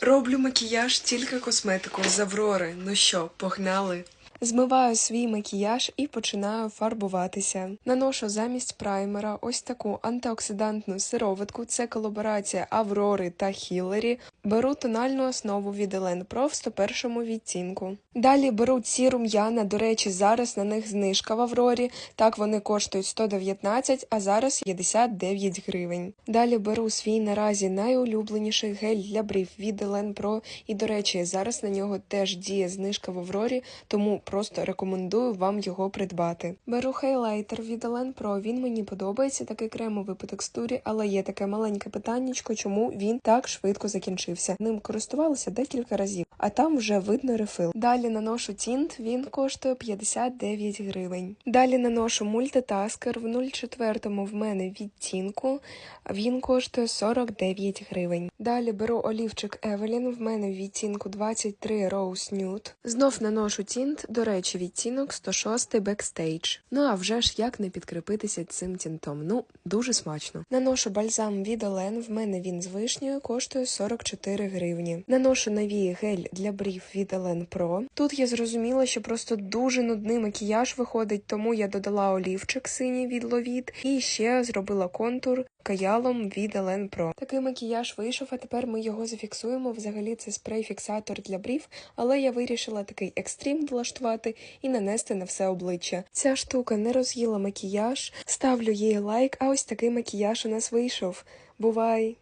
Роблю макіяж тільки косметику з Аврори. Ну що, погнали? Змиваю свій макіяж і починаю фарбуватися. Наношу замість праймера ось таку антиоксидантну сироватку. Це колаборація Аврори та Хіллері. Беру тональну основу від Елен Pro в 101 відтінку. Далі беру ці рум'яна. До речі, зараз на них знижка в Аврорі. Так вони коштують 119, а зараз 59 гривень. Далі беру свій наразі найулюбленіший гель для брів від Елен Pro. І, до речі, зараз на нього теж діє знижка в Аврорі, тому просто рекомендую вам його придбати. Беру хайлайтер від Елен Pro. Він мені подобається, такий кремовий по текстурі, але є таке маленьке питаннячко, чому він так швидко закінчився. Ним користувалася декілька разів, а там вже видно рефил. Далі наношу тінт, він коштує 59 гривень. Далі наношу мультитаскер в 0,4 в мене відтінку, він коштує 49 гривень. Далі беру олівчик Evelyn, в мене в відтінку 23 Rose Nude. Знов наношу тінт, до речі, відтінок 106 Backstage. Ну а вже ж як не підкріпитися цим тінтом. Ну, дуже смачно. Наношу бальзам від Олен, в мене він з вишнею, коштує 44 гривні. Наношу нові гель для брів від Елен Pro. Тут я зрозуміла, що просто дуже нудний макіяж виходить, тому я додала олівчик синій від Ловіт і ще зробила контур каялом від Елен Про. Такий макіяж вийшов, а тепер ми його зафіксуємо. Взагалі це спрей-фіксатор для брів, але я вирішила такий екстрім влаштувати і нанести на все обличчя. Ця штука не роз'їла макіяж. Ставлю їй лайк, а ось такий макіяж у нас вийшов. Бувай!